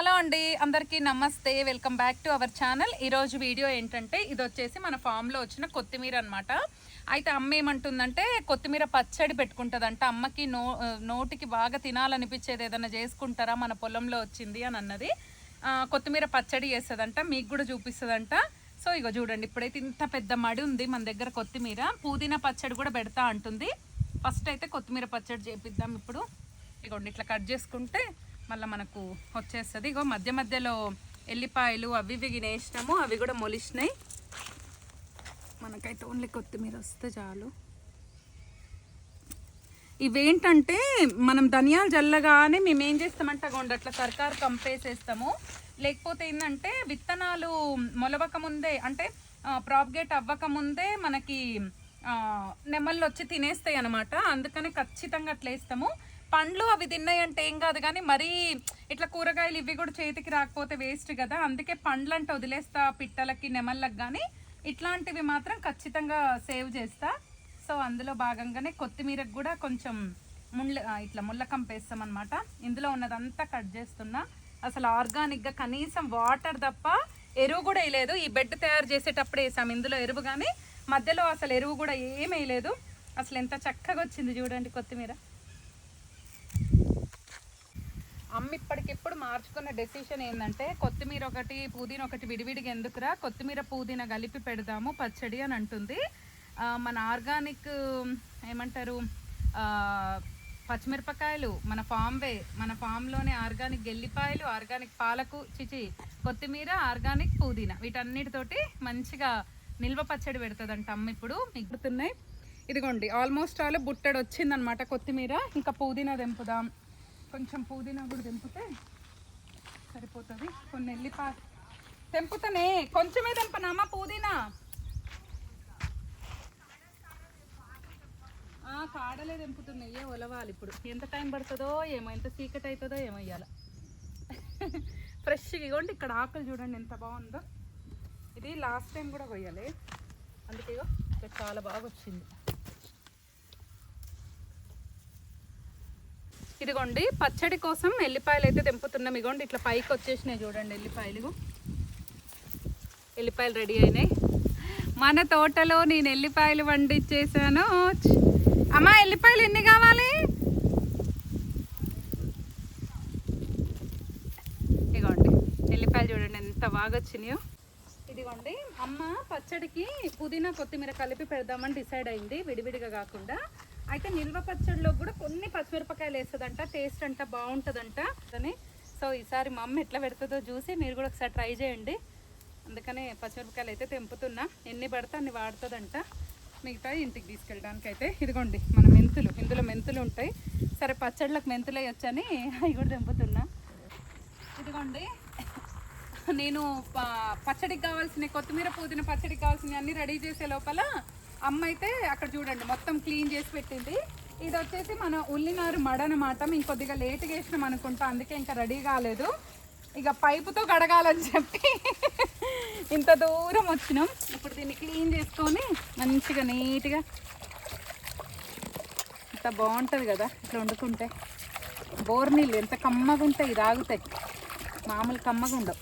Hello అండి అందరికీ నమస్తే. Welcome back to our channel. ఈరోజు వీడియో ఏంటంటే ఇది వచ్చేసి మన ఫామ్లో వచ్చిన కొత్తిమీర అనమాట అయితే అమ్మ ఏమంటుందంటే కొత్తిమీర పచ్చడి పెట్టుకుంటుందంట. అమ్మకి నో నోటికి బాగా తినాలనిపించేది ఏదైనా చేసుకుంటారా? మన పొలంలో వచ్చింది అని అన్నది. కొత్తిమీర పచ్చడి చేస్తుందంట మీకు కూడా చూపిస్తుందంట. సో ఇగో చూడండి ఇప్పుడైతే ఇంత పెద్ద మడి ఉంది మన దగ్గర కొత్తిమీర. పుదీనా పచ్చడి కూడా పెడతా అంటుంది. ఫస్ట్ అయితే కొత్తిమీర పచ్చడి చేపిద్దాం ఇప్పుడు. ఇగోండి ఇట్లా కట్ చేసుకుంటే మళ్ళీ మనకు వచ్చేస్తుంది. ఇగో మధ్య మధ్యలో ఎల్లిపాయలు అవి ఇవి వేసినాము అవి కూడా మొలిసినాయి. మనకైతే ఓన్లీ కొత్తిమీర వస్తే చాలు. ఇవేంటంటే మనం ధనియాలు జల్లగానే మేము ఏం చేస్తామంటే అగోండి అట్లా సర్కారు కంపేసేస్తాము. లేకపోతే ఏంటంటే విత్తనాలు మొలవక ముందే అంటే ప్రాప్గేట్ అవ్వక ముందే మనకి నెమళ్ళు వచ్చి తినేస్తాయి అనమాట అందుకని ఖచ్చితంగా అట్లా వేస్తాము పండ్లు అవి తిన్నాయి అంటే ఏం కాదు కానీ మరీ ఇట్లా కూరగాయలు ఇవి కూడా చేతికి రాకపోతే వేస్ట్ కదా. అందుకే పండ్లు అంటే వదిలేస్తా పిట్టలకి నెమళ్ళకి కానీ ఇట్లాంటివి మాత్రం ఖచ్చితంగా సేవ్ చేస్తా. సో అందులో భాగంగానే కొత్తిమీరకు కూడా కొంచెం ముళ్ళ ఇట్లా ముళ్ళకం అనమాట ఇందులో ఉన్నదంతా కట్ చేస్తున్నా. అసలు ఆర్గానిక్గా కనీసం వాటర్ తప్ప ఎరువు కూడా వేయలేదు. ఈ బెడ్ తయారు చేసేటప్పుడు వేసాం ఇందులో ఎరువు కానీ మధ్యలో అసలు ఎరువు కూడా ఏం వేయలేదు. అసలు ఎంత చక్కగా వచ్చింది చూడండి కొత్తిమీర. అమ్మ ఇప్పటికిప్పుడు మార్చుకున్న డెసిషన్ ఏంటంటే కొత్తిమీర ఒకటి పుదీనా ఒకటి విడివిడిగా ఎందుకురా? కొత్తిమీర పుదీనా కలిపి పెడదాము పచ్చడి అని అంటుంది. మన ఆర్గానిక్ ఏమంటారు పచ్చిమిరపకాయలు మన ఫామ్వే మన ఫామ్లోనే ఆర్గానిక్ గెల్లిపాయలు ఆర్గానిక్ పాలకు చిచి కొత్తిమీర ఆర్గానిక్ పుదీనా. వీటన్నిటితోటి మంచిగా నిల్వ పచ్చడి పెడుతుందంట అమ్మ ఇప్పుడు. మిగులుతున్నాయి ఇదిగోండి ఆల్మోస్ట్ ఆల్ బుట్టడు వచ్చిందనమాట కొత్తిమీర. ఇంకా పుదీనా తెంపుదాం. కొంచెం పుదీనా కూడా తెంపితే సరిపోతుంది. కొన్ని ఎల్లిపా తెంపుతానే కొంచెమే తెంపనామా పుదీనా? కాడలే తెంపుతున్నాయి ఒలవాలి ఇప్పుడు. ఎంత టైం పడుతుందో ఏమో ఎంత చీకటి అవుతుందో ఏమో ఇయ్యాల. ఫ్రెష్గా ఇగోండి ఇక్కడ ఆకులు చూడండి ఎంత బాగుందో. ఇది లాస్ట్ టైం కూడా కొయ్యాలి. అందుకే ఇక చాలా బాగా వచ్చింది. ఇదిగోండి పచ్చడి కోసం ఎల్లిపాయలు అయితే తెంపుతున్నాం. ఇగోండి ఇట్లా పైకి వచ్చేసినాయి చూడండి ఎల్లిపాయలు. ఎల్లిపాయలు రెడీ అయినాయి. మన తోటలో నేను ఎల్లిపాయలు వండిచ్చేసాను. అమ్మా ఎల్లిపాయలు ఎన్ని కావాలి? ఇదిగోండి ఎల్లిపాయలు చూడండి ఎంత బాగా వచ్చినాయో. ఇదిగోండి అమ్మ పచ్చడికి పుదీనా కొత్తిమీర కలిపి పెడదామని డిసైడ్ అయింది విడివిడిగా కాకుండా. అయితే నిల్వ పచ్చడిలో కూడా కొన్ని పచ్చిమిరపకాయలు వేస్తుందంట టేస్ట్ అంట బాగుంటుందంట. అని సో ఈసారి మా అమ్మ ఎట్లా పెడుతుందో చూసి మీరు కూడా ఒకసారి ట్రై చేయండి. అందుకనే పచ్చిమిరపకాయలు అయితే తెంపుతున్నా. ఎన్ని పడితే అన్ని వాడుతుందంట. మిగతా ఇంటికి తీసుకెళ్ళడానికి అయితే ఇదిగోండి మన మెంతులు. ఇందులో మెంతులు ఉంటాయి. సరే పచ్చళ్ళకు మెంతులు వేయొచ్చని అవి కూడా తెంపుతున్నా. ఇదిగోండి నేను పచ్చడికి కావాల్సిన కొత్తిమీర పుదీనా పచ్చడికి కావాల్సిన అన్నీ రెడీ చేసే లోపల అమ్మ అయితే అక్కడ చూడండి మొత్తం క్లీన్ చేసి పెట్టింది. ఇది వచ్చేసి మన ఉల్లినారు మడ అనమాట మేము కొద్దిగా లేట్గా వేసినాం అనుకుంటా అందుకే ఇంకా రెడీ కాలేదు. ఇక పైపుతో కడగాలని చెప్పి ఇంత దూరం వచ్చినాం. ఇప్పుడు దీన్ని క్లీన్ చేసుకొని మంచిగా నీట్గా ఇంత బాగుంటుంది కదా ఇట్లా వండుకుంటే. బోర్ నీళ్ళు ఎంత కమ్మగా ఉంటాయి తాగుతాయి. మామూలు కమ్మగా ఉండవు.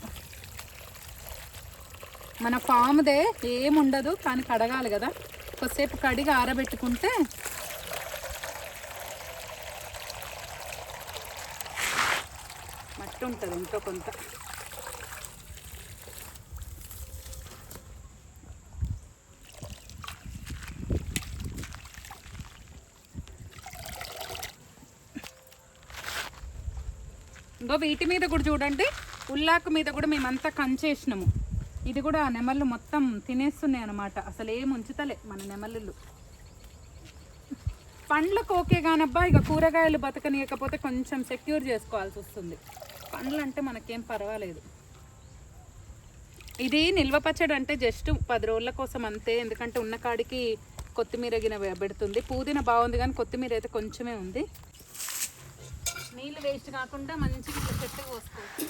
మన ఫామ్దే ఏముండదు కానీ కడగాలి కదా. కొద్దిసేపు కడిగి ఆరబెట్టుకుంటే మట్టి ఉంటుంది ఎంతో కొంత. ఇంకో వీటి మీద కూడా చూడండి. ఉల్లాకు మీద కూడా మేమంతా కంచేసినాము. ఇది కూడా ఆ నెమళ్ళు మొత్తం తినేస్తున్నాయి అనమాట అసలు ఏం ఉంచుతలే మన నెమళ్ళు. పండ్లకు ఓకే కానబ్బా ఇక కూరగాయలు బతకనీయకపోతే కొంచెం సెక్యూర్ చేసుకోవాల్సి వస్తుంది. పండ్లు అంటే మనకేం పర్వాలేదు. ఇది నిల్వ పచ్చడి అంటే జస్ట్ పది రోజుల కోసం అంతే. ఎందుకంటే ఉన్న కాడికి కొత్తిమీర గిన పెడుతుంది. పుదీనా బాగుంది కానీ కొత్తిమీర అయితే కొంచెమే ఉంది. నీళ్ళు వేస్ట్ కాకుండా మంచిగా ఇట్లా చెట్టు పోసుకోవచ్చు.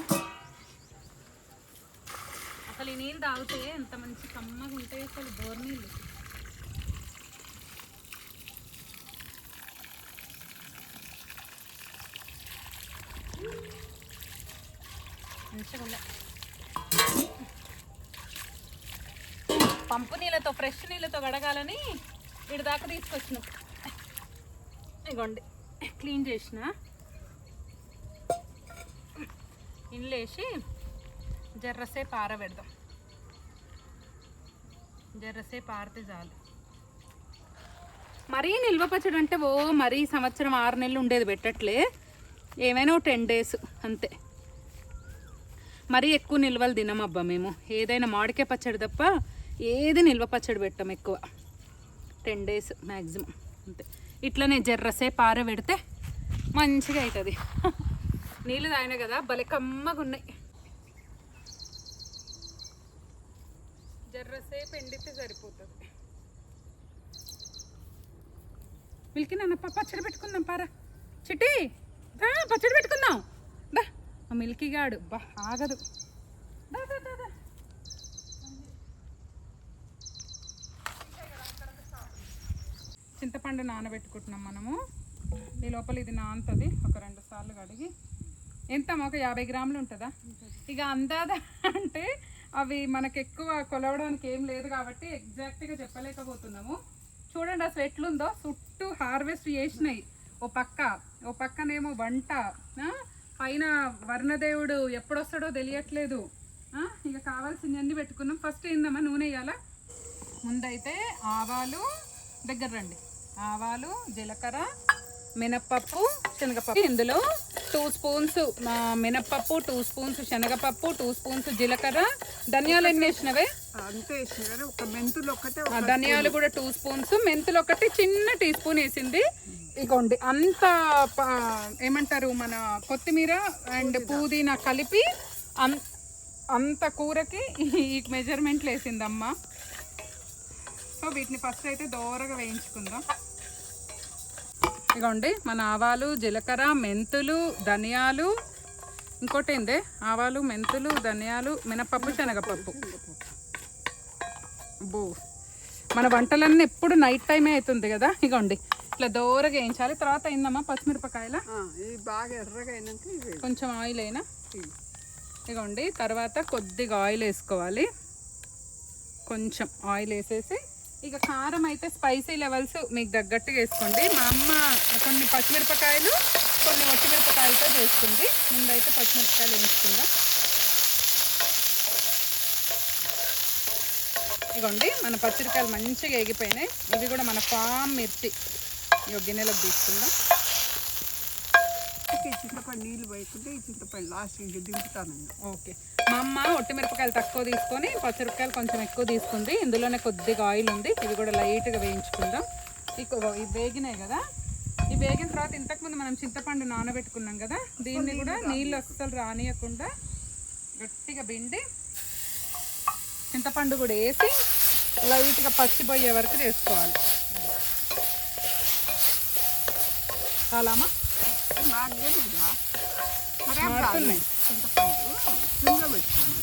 అసలు ఈ నీళ్ళు తాగితే ఎంత మంచి కమ్మగా ఉంటాయి అసలు బోర్ నీళ్ళు. మంచిగా పంపు నీళ్ళతో ఫ్రెష్ నీళ్ళతో కడగాలని ఇటు దాకా తీసుకొచ్చినాం. ఇగోండి క్లీన్ చేసిన. ఇండ్లేసి జర్రసేపు ఆరబెడదాం జర్రసేపు ఆరితే చాలు మరీ నిల్వ పచ్చడి అంటే ఓ మరీ సంవత్సరం ఆరు నెలలు ఉండేది పెట్టట్లే ఏమైనా ఓ టెన్ డేస్ అంతే మరీ ఎక్కువ నిల్వలు తినం అబ్బా మేము ఏదైనా మామిడికాయ పచ్చడి తప్ప ఏది నిల్వ పచ్చడి పెట్టాం ఎక్కువ టెన్ డేస్ మ్యాక్సిమం అంతే ఇట్లనే జర్రసే పార పెడితే మంచిగా అవుతుంది నీళ్ళు తాగినా కదా భలే కమ్మగా ఉన్నాయి జర్రసేపు ఎండితే సరిపోతుంది. మిల్కి నాన్న పచ్చడి పెట్టుకుందాం పారా. చిట్టి పచ్చడి పెట్టుకుందాం. దా ఆ బా ఆగదు. దా, దా, దా, దా. చింతపండు నానబెట్టుకుంటున్నాం మనము. ఈ లోపల ఇది నానుతుంది. ఒక రెండు సార్లు కడిగి. ఎంత? ఒక యాభై గ్రాములు ఉంటుందా? ఇక అందాదా అంటే అవి మనకు ఎక్కువ కొలవడానికి ఏం లేదు కాబట్టి ఎగ్జాక్ట్గా చెప్పలేకపోతున్నాము. చూడండి అసలు ఎట్లుందో చుట్టూ హార్వెస్ట్ చేసినాయి. ఓ పక్క ఓ పక్కనేమో వంట పైన వర్ణదేవుడు ఎప్పుడొస్తాడో తెలియట్లేదు. ఇక కావాల్సినవన్నీ పెట్టుకున్నాం. ఫస్ట్ ఏందమ్మా నూనె వేయాలా ముందైతే ఆవాలు దగ్గర రండి. ఆవాలు జీలకర్ర మినప్పప్పు శనగపప్పు ఇందులో టూ స్పూన్స్ మినప్పప్పు టూ స్పూన్స్ శనగపప్పు టూ స్పూన్స్ జీలకర్ర. ధనియాలు ఎన్ని వేసినవే? ధనియాలు కూడా టూ స్పూన్స్ మెంతులు ఒకటి చిన్న టీ స్పూన్ వేసింది. ఇగోండి అంత ఏమంటారు మన కొత్తిమీర అండ్ పుదీనా. కలిపి అంత కూరకి ఈ మెజర్మెంట్లు వేసిందమ్మ. సో వీటిని ఫస్ట్ అయితే దోరగా వేయించుకుందాం. ఇగోండి మన ఆవాలు జీలకర్ర మెంతులు ధనియాలు. ఇంకోటి ఏందే? ఆవాలు మెంతులు ధనియాలు మినపప్పు శనగపప్పు. అబ్బో. మన వంటలన్నీ ఎప్పుడు నైట్ టైమే అవుతుంది కదా? ఇగోండి ఇట్లా దోరగా వేయించాలి. తర్వాత అయిందమ్మా పచ్చిమిరపకాయల? బాగా ఎర్రగా అయినాక కొంచెం ఆయిల్ అయినా. ఇగోండి తర్వాత కొద్దిగా ఆయిల్ వేసుకోవాలి. కొంచెం ఆయిల్ వేసేసి ఇక కారం అయితే స్పైసీ లెవెల్స్ మీకు తగ్గట్టుగా వేసుకోండి. మా అమ్మ కొన్ని పచ్చిమిరపకాయలు కొన్ని ఒట్టిమిరపకాయలతో చేస్తుంది. ముందైతే పచ్చిమిరపకాయలు వేయించుకుందాం. ఇగోండి మన పచ్చిమిరపకాయలు మంచిగా ఎగిపోయినాయి ఇవి కూడా మన ఫామ్ మిర్చి. ఇగో గిన్నెలోకి తీసుకుందాం. ఈ చింతపండు నీళ్ళు పోయకుంటే ఈ చింతపండు లాస్ట్ ఇంక దింపుతాను ఇంకా. ఓకే. మా అమ్మ ఒట్టిమిరపకాయలు తక్కువ తీసుకొని పచ్చిమిరపకాయలు కొంచెం ఎక్కువ తీసుకుంది. ఇందులోనే కొద్దిగా ఆయిల్ ఉంది. ఇవి కూడా లైట్గా వేయించుకుందాం. ఇక ఇవి వేగినాయి కదా. ఇవి వేగిన తర్వాత ఇంతకుముందు మనం చింతపండు నానబెట్టుకున్నాం కదా దీన్ని కూడా నీళ్ళు అస్సలు రానియకుండా గట్టిగా పిండి చింతపండు కూడా వేసి లైట్గా పచ్చిపోయే వరకు చేసుకోవాలి చాలామా? మాడలేదుగా ఖరాబ్ కాదు మాడుతున్నాయి. చింతపండు. సిమ్లో పెట్టుకోండి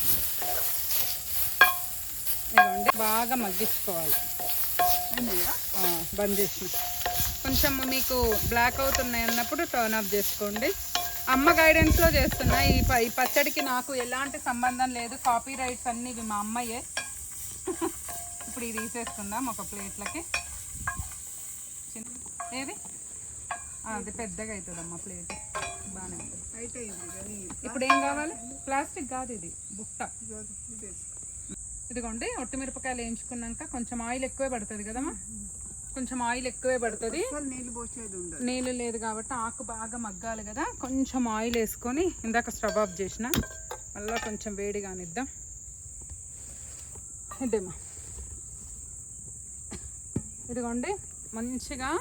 ఇదిగోండి బాగా మగ్గించుకోవాలి. బంద్ చేసిన. కొంచెం మీకు బ్లాక్ అవుతున్నాయి అన్నప్పుడు టర్న్ ఆఫ్ చేసుకోండి. అమ్మ గైడెన్స్లో చేస్తున్నా ఈ ప- ఈ పచ్చడికి నాకు ఎలాంటి సంబంధం లేదు. కాపీ రైట్స్ అన్నీ ఇవి మా అమ్మయ్యే ఇప్పుడు ఇది తీసేసుకుందాం ఒక ప్లేట్లకి. ఏది? అది పెద్దగా అవుతుందమ్మా ప్లేట్. బాగానే ఉంటుంది అయితే ఇప్పుడు ఏం కావాలి? ప్లాస్టిక్ కాదు ఇది బుట్ట. ఇదిగోండి ఒట్టిమిరపకాయలు వేయించుకున్నాక కొంచెం ఆయిల్ ఎక్కువే పడుతుంది కదమ్మా? కొంచెం ఆయిల్ ఎక్కువే పడుతుంది. నీళ్ళు లేదు కాబట్టి ఆకు బాగా మగ్గాలి కదా కొంచెం ఆయిల్ వేసుకొని ఇందాక స్టవ్ ఆఫ్ చేసిన మళ్ళీ కొంచెం వేడి కానిద్దాం. ఇదేమా ఇదిగోండి మంచిగా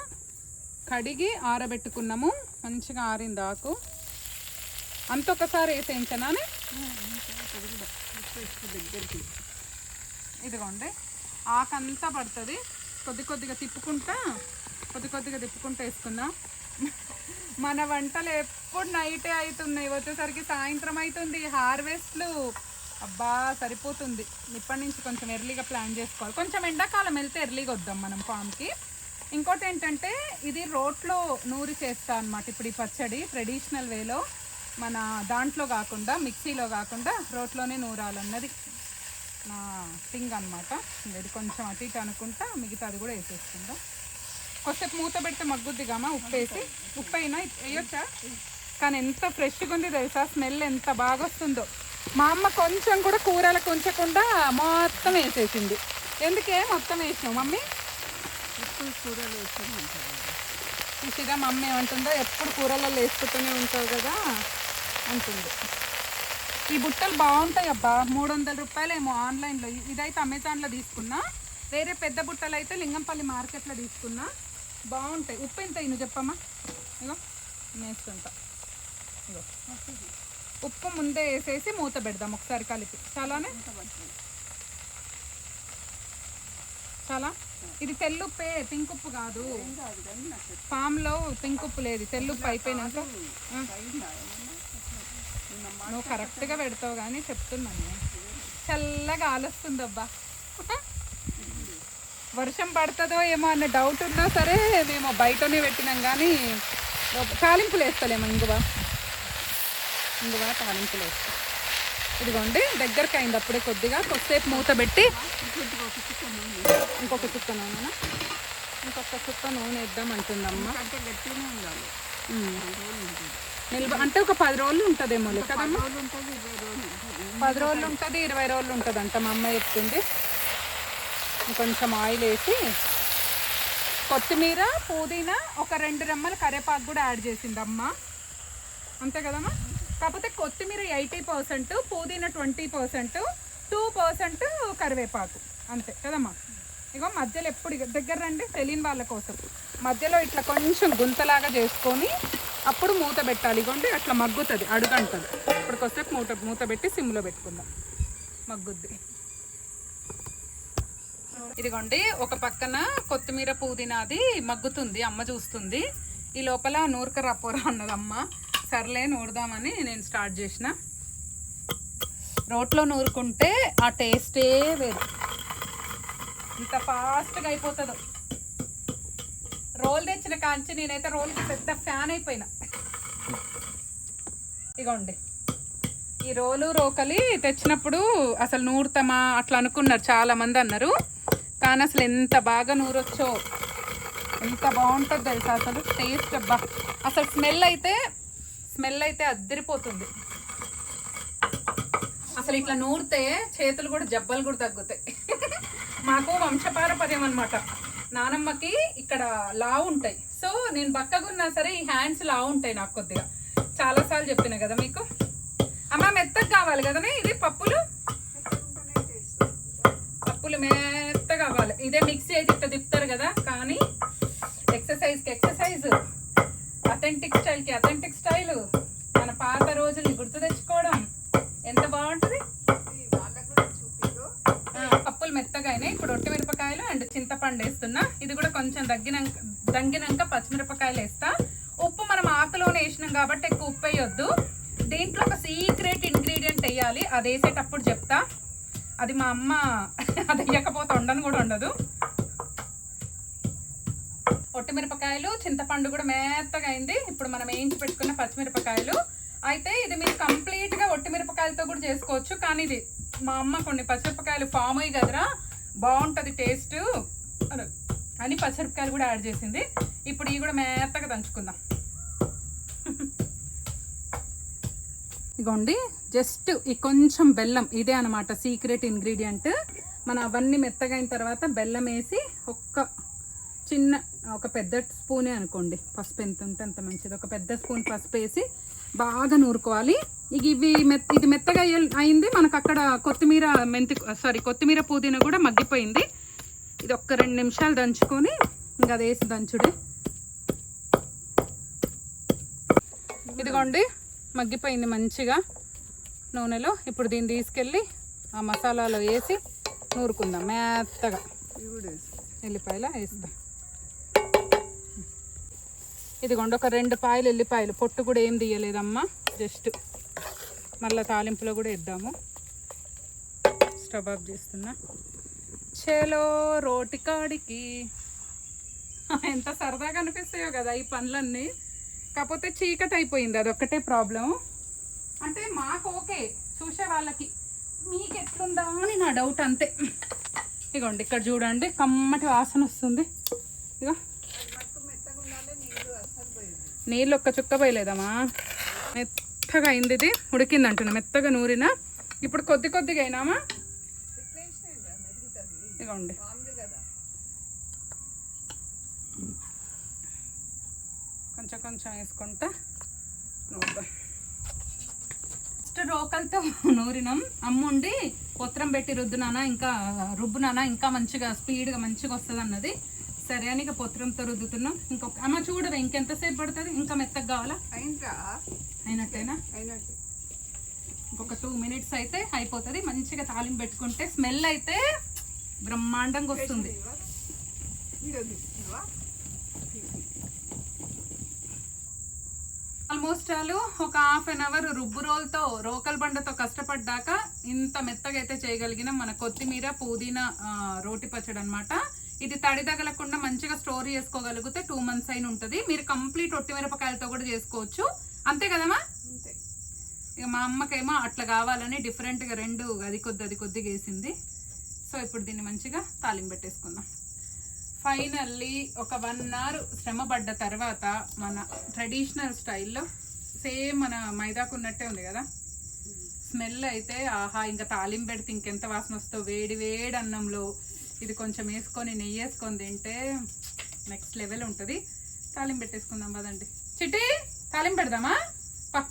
కడిగి ఆరబెట్టుకున్నాము మంచిగా ఆరింది ఆకు. అంత ఒకసారి వేసేయించనా దగ్గరికి ఇదిగోండి. ఆకంతా పడుతుంది. కొద్ది కొద్దిగా తిప్పుకుంటా కొద్ది కొద్దిగా తిప్పుకుంటా వేసుకుందాం. మన వంటలు ఎప్పుడు నైటే అవుతున్నాయి. వచ్చేసరికి సాయంత్రం అవుతుంది. హార్వెస్ట్లు. అబ్బా సరిపోతుంది. ఇప్పటి నుంచి కొంచెం ఎర్లీగా ప్లాన్ చేసుకోవాలి. కొంచెం ఎండాకాలం వెళ్తే ఎర్లీగా వద్దాం మనం ఫామ్కి. ఇంకోటి ఏంటంటే ఇది రోట్లో నూరి చేస్తా అనమాట ఇప్పుడు ఈ పచ్చడి ట్రెడిషనల్ వేలో. మన దాంట్లో కాకుండా మిక్సీలో కాకుండా రోట్లోనే నూరాలన్నది నా థింగ్ అనమాట ఇది కొంచెం అటు ఇటు అనుకుంటా మిగతాది కూడా వేసేసుకుందాం. కొద్దిసేపు మూత పెడితే మగ్గుద్ది గామా ఉప్పు వేసి ఉప్పు అయినా వేయొచ్చా? కానీ ఎంత ఫ్రెష్గా ఉంది తెలుసా? స్మెల్ ఎంత బాగా వస్తుందో మా అమ్మ కొంచెం కూడా కూరలకు ఉంచకుండా మొత్తం వేసేసింది. ఎందుకే మొత్తం వేసినావు మమ్మీ? ఎప్పుడు కూరలు వేస్తాను అంటారు చూసిగా మా అమ్మ ఏమంటుందో ఎప్పుడు కూరలలో వేసుకుంటూనే ఉంటావు కదా. అంటుంది ఈ బుట్టలు బాగుంటాయి అబ్బా. మూడు వందల రూపాయలు ఏమో ఆన్లైన్లో ఇదైతే అమెజాన్లో తీసుకున్నా. వేరే పెద్ద బుట్టలు అయితే లింగంపల్లి మార్కెట్లో తీసుకున్నా. బాగుంటాయి. ఉప్పు ఎంత నువ్వు చెప్పమ్మా? ఇగో నేస్తుంటా ఇగో ఉప్పు ముందే వేసేసి మూత పెడదాం ఒకసారి కలిపి. చాలానే? చాలా? ఇది తెల్లుప్పే పింక్ ఉప్పు కాదు కాదు కానీ నాకు ఫామ్లో పింక్ ఉప్పు లేదు. తెల్లుప్పు అయిపోయినాక ఆ, అయిందా ఏమన్నా నిన్న మా నువ్వు కరెక్ట్గా పెడతావు కానీ చెప్తున్నాను చల్లగా ఆలొస్తుందబ్బా. వర్షం పడుతుందో ఏమో అన్న డౌట్ ఉన్నా సరే మేము బయటనే పెట్టినాం కానీ లోప- తాలింపులు వేస్తలేము ఇంగువ. ఇంగువ తాలింపులు వేస్తాం. ఇదిగోండి దగ్గరకు అయింది అప్పుడే కొద్దిగా కొద్దిసేపు మూత పెట్టి ఇంకొక చుక్క నూనె ఇంకొక చుక్క నూనె వేద్దాం అంటుందమ్మ. అంటే గట్టిగానే ఉండాలి. నిల్వ అంటే ఒక పది రోజులు ఉంటుందేమో కదమ్మా పది రోజులు ఉంటుంది ఇరవై రోజులు ఉంటుంది. అంట మా అమ్మ చెప్తుంది. కొంచెం ఆయిల్ వేసి కొత్తిమీర పుదీనా ఒక రెండు రెమ్మలు కరివేపాకు కూడా యాడ్ చేసింది అమ్మ అంతే కదమ్మా? కాకపోతే కొత్తిమీర ఎయిటీ పర్సెంట్ పుదీనా ట్వంటీ పర్సెంట్ టూ పర్సెంట్ కరివేపాకు. అంతే కదమ్మా? ఇగో మధ్యలో ఎప్పుడు దగ్గర రండి తెలియని వాళ్ళ కోసం. మధ్యలో ఇట్లా కొంచెం గుంతలాగా చేసుకొని అప్పుడు మూత పెట్టాలి. ఇగోండి అట్లా మగ్గుతుంది అడుగంటుంది. ఇప్పటికొస్తే మూత మూత పెట్టి సిమ్లో పెట్టుకుందాం. మగ్గుద్ది. ఇదిగోండి ఒక పక్కన కొత్తిమీర పుదీనాది మగ్గుతుంది అమ్మ చూస్తుంది. ఈ లోపల నూరక రపోరా అన్నది అమ్మ సర్లే నూరుదామని నేను స్టార్ట్ చేసిన. రోట్లో నూరుకుంటే ఆ టేస్టే వేరు. ఇంత ఫాస్ట్గా అయిపోతుందో. రోల్ తెచ్చిన కాంచి నేనైతే రోల్కి పెద్ద ఫ్యాన్ అయిపోయినా. ఇగోండి. ఈ రోలు రోకలి తెచ్చినప్పుడు అసలు నూరుతామా అట్లా అనుకున్నారు చాలా మంది అన్నారు. కానీ అసలు ఎంత బాగా నూరొచ్చో ఎంత బాగుంటుంది తెలుసా అసలు? టేస్ట్ అబ్బా. అసలు స్మెల్ అయితే స్మెల్ అయితే అద్దరిపోతుంది. అసలు ఇట్లా నూరితే చేతులు కూడా జబ్బలు కూడా తగ్గుతాయి. మాకు వంశపారపర్యం అనమాట నానమ్మకి ఇక్కడ లావు ఉంటాయి. సో నేను బక్కగున్నా సరే ఈ హ్యాండ్స్ లావు ఉంటాయి నాకు కొద్దిగా. చాలాసార్లు చెప్పిన కదా మీకు? అమ్మ మెత్తగా కావాలి కదనే? ఇది పప్పులు? పప్పులు మెత్తగా కావాలి. ఇదే మిక్సీ అయితే ఇట్లా తిప్పుతారు కదా? కానీ ఎక్సర్సైజ్కి ఎక్సర్సైజ్. అథెంటిక్ స్టైల్కి అథెంటిక్ స్టైల్ మన పాత రోజుల్ని గుర్తు తెచ్చు ఎంత బాగుంటుంది ఆ, పప్పులు మెత్తగా అయినాయి ఇప్పుడు ఒట్టి మిరపకాయలు అండ్ చింతపండు వేస్తున్నా ఇది కూడా కొంచెం దగ్గినాక దంగినాక పచ్చిమిరపకాయలు వేస్తా. ఉప్పు మనం ఆకులోనే వేసినాం కాబట్టి ఎక్కువ ఉప్పు వేయొద్దు. దీంట్లో ఒక సీక్రెట్ ఇంగ్రీడియంట్ వేయాలి. అది వేసేటప్పుడు చెప్తా. అది మా అమ్మ అది వేయకపోతే ఉండను కూడా ఉండదు ఒట్టిమిరపకాయలు చింతపండు కూడా మెత్తగా అయింది. ఇప్పుడు మనం వేయించి పెట్టుకున్న పచ్చిమిరపకాయలు. అయితే ఇది మీరు కంప్లీట్గా ఒట్టిమిరపకాయలతో కూడా చేసుకోవచ్చు. కానీ ఇది మా అమ్మ కొన్ని పచ్చిమిరపకాయలు ఫామ్ అయ్యి కదరా. బాగుంటుంది టేస్ట్. అని పచ్చిమిరపకాయలు కూడా యాడ్ చేసింది. ఇప్పుడు ఇవి కూడా మెత్తగా దంచుకుందాం. ఇగోండి జస్ట్ ఈ కొంచెం బెల్లం ఇదే అనమాట సీక్రెట్ ఇంగ్రీడియంట్ మనం అవన్నీ మెత్తగైన తర్వాత బెల్లం వేసి ఒక్క చిన్న ఒక పెద్ద స్పూనే అనుకోండి. పసుపు ఎంత ఉంటే అంత మంచిది. ఒక పెద్ద స్పూన్ పసుపు వేసి బాగా నూరుకోవాలి. ఇక ఇవి మెత్త ఇది మెత్తగా అయింది. మనకు అక్కడ కొత్తిమీర మెంతి సారీ కొత్తిమీర పుదీనా కూడా మగ్గిపోయింది. ఇది ఒక్క రెండు నిమిషాలు దంచుకొని ఇంకా అది వేసి దంచుడే. ఇదిగోండి మగ్గిపోయింది మంచిగా నూనెలో. ఇప్పుడు దీన్ని తీసుకెళ్ళి ఆ మసాలాలో వేసి నూరుకుందాం మెత్తగా. ఎల్లిపాయల వేస్తా. ఇదిగోండి ఒక రెండు పాయలు ఎల్లిపాయలు. పొట్టు కూడా ఏం తీయలేదమ్మా జస్ట్ మళ్ళీ తాలింపులో కూడా వేద్దాము. స్టవ్ ఆఫ్ చేస్తున్నా. చేలో రోటి కాడికి. ఎంత సరదాగా అనిపిస్తాయో కదా ఈ పనులన్నీ. కాకపోతే చీకటి అయిపోయింది అదొక్కటే ప్రాబ్లం అంటే మాకు ఓకే చూసే వాళ్ళకి. మీకు ఎట్లుందా అని నా డౌట్ అంతే. ఇగోండి ఇక్కడ చూడండి కమ్మటి వాసన వస్తుంది. ఇగో. నీళ్ళు ఒక్క చుక్క పోయలేదమ్మా. మెత్తగా అయింది ఇది ఉడికిందంటున్నా మెత్తగా నూరిన. ఇప్పుడు కొద్ది కొద్దిగా అయినామా? కదా కొంచెం కొంచెం వేసుకుంటా నూరుదాం ఫస్ట్ రోకలతో నూరినాం. అమ్ముండి పొత్రం పెట్టి రుద్దునానా ఇంకా రుబ్బునానా ఇంకా మంచిగా స్పీడ్గా మంచిగా వస్తుంది అన్నది. సరే అని ఇక పొత్రంతో రుద్దుతున్నాం. ఇంకొక అమ్మ చూడవే ఇంకెంతసేపు పడుతుంది? ఇంకా మెత్తగా కావాలా? అయినట్టేనా? అయినట్టు. ఇంకొక టూ మినిట్స్ అయితే అయిపోతుంది. మంచిగా తాలింపు పెట్టుకుంటే స్మెల్ అయితే బ్రహ్మాండంగా వస్తుంది. ఆల్మోస్ట్ చాలు ఒక హాఫ్ అన్ అవర్ రుబ్బు రోల్తో రోకల్ బండతో కష్టపడ్డాక ఇంత మెత్తగా అయితే చేయగలిగిన. మన కొత్తిమీర పుదీనా రోటి పచ్చడి అనమాట ఇది తడి తగలకుండా మంచిగా స్టోర్ చేసుకోగలిగితే టూ మంత్స్ అయిన ఉంటుంది. మీరు కంప్లీట్ ఒట్టి మిరపకాయలతో కూడా చేసుకోవచ్చు. అంతే కదమ్మా? ఇక మా అమ్మకేమో అట్లా కావాలని డిఫరెంట్గా రెండు అది కొద్ది అది కొద్దిగా వేసింది. సో ఇప్పుడు దీన్ని మంచిగా తాలింపు పెట్టేసుకుందాం. ఫైనల్లీ ఒక వన్ అవర్ శ్రమ పడ్డ తర్వాత మన ట్రెడిషనల్ స్టైల్లో సేమ్ మన మైదాకు ఉన్నట్టే ఉంది కదా? స్మెల్ అయితే ఆహా ఇంకా తాలింపు పెడితే ఇంకెంత వాసన వస్తో వేడి వేడి అన్నంలో ఇది కొంచెం వేసుకొని నెయ్యి వేసుకొని తింటే నెక్స్ట్ లెవెల్ ఉంటుంది. తాలింపు పెట్టేసుకుందాం పదండి. చిట్టి తాలింపు పెడదామా? పా.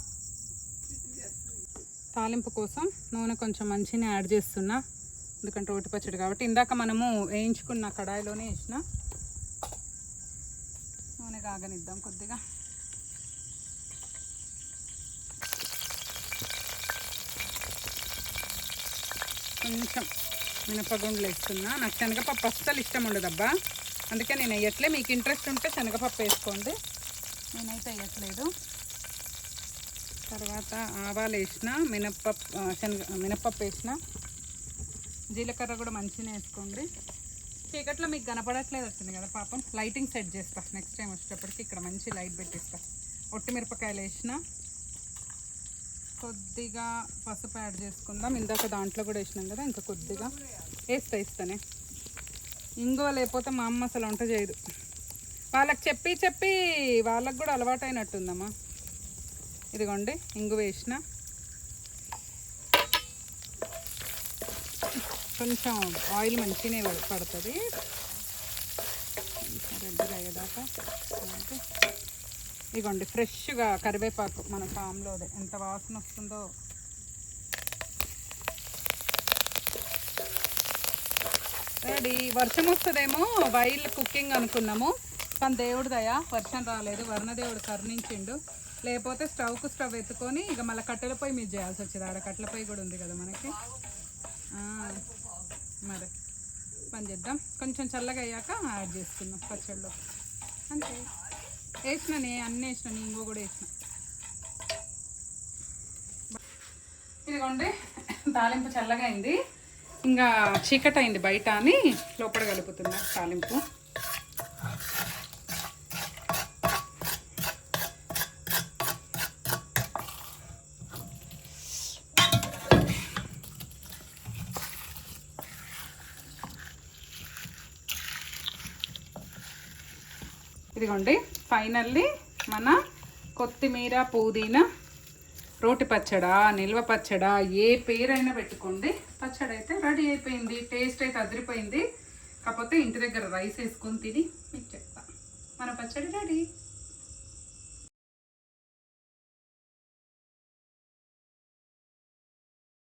తాలింపు కోసం నూనె కొంచెం మంచిగా యాడ్ చేస్తున్నా. ఎందుకంటే రోటి పచ్చడి కాబట్టి ఇందాక మనము వేయించుకున్న కడాయిలోనే వేసిన. నూనె కాగనిద్దాం కొద్దిగా. కొంచెం మినపగుండ్లు వేస్తున్నా. నాకు శనగపప్పు అస్సలు ఇష్టం ఉండదబ్బా. అందుకే నేను వేయట్లే. మీకు ఇంట్రెస్ట్ ఉంటే శనగపప్పు వేసుకోండి. నేనైతే వేయట్లేదు. తర్వాత ఆవాలు వేసిన మినప్పప్పు మినపప్పు శనగ మినప్పప్పు వేసిన జీలకర్ర కూడా మంచిగా వేసుకోండి. చీకట్లో మీకు కనపడట్లేదు వచ్చింది కదా పాపం. లైటింగ్ సెట్ చేస్తా. నెక్స్ట్ టైం వచ్చేటప్పటికి ఇక్కడ మంచి లైట్ పెట్టిస్తా. ఒట్టి మిరపకాయలు వేసిన. కొద్దిగా పసుపు యాడ్ చేసుకుందాం. ఇందాక దాంట్లో కూడా వేసినాం కదా ఇంకా కొద్దిగా. వేస్తా ఇస్తానే ఇంగువ లేకపోతే మా అమ్మ అసలు వంట చేయదు. వాళ్ళకి చెప్పి చెప్పి వాళ్ళకి కూడా అలవాటు అయినట్టుందమ్మా ఇదిగోండి ఇంగు వేసిన. కొంచెం ఆయిల్ మంచిగానే పడుతుంది. కొంచెం అయ్యేదాకా ఇగోండి ఇదిగోండి ఫ్రెష్గా కరివేపాకు మన ఫామ్లోదే. ఎంత వాసన వస్తుందో. రెడీ. వర్షం వస్తుందేమో వైల్ కుకింగ్ అనుకున్నాము. కానీ దేవుడి వర్షం రాలేదు. వర్ణదేవుడు కరుణించిండు. లేకపోతే స్టవ్కు స్టవ్ ఎత్తుకొని ఇక మళ్ళీ కట్టెల పొయ్యి మీద చేయాల్సి వచ్చేది. ఆడ కట్టెల పొయ్యి కూడా ఉంది కదా మనకి. మరి పని చేద్దాం. కొంచెం చల్లగా అయ్యాక యాడ్ చేసుకుందాం పచ్చడిలో అంతే. వేసిన అన్నీ వేసినాను ఇంకో కూడా వేసిన. ఇదిగోండి తాలింపు చల్లగా అయింది. ఇంకా చీకటి అయింది బయట అని లోపల కలుపుతున్నా తాలింపు. ఇదిగోండి. ఫైనల్లీ మన కొత్తిమీర పుదీనా రోటి పచ్చడా నిల్వ పచ్చడా ఏ పేరైనా పెట్టుకోండి. పచ్చడి అయితే రెడీ అయిపోయింది. టేస్ట్ అయితే అదిరిపోయింది. కాకపోతే ఇంటి దగ్గర రైస్ వేసుకొని తిని మీకు చెప్తా. మన పచ్చడి రెడీ.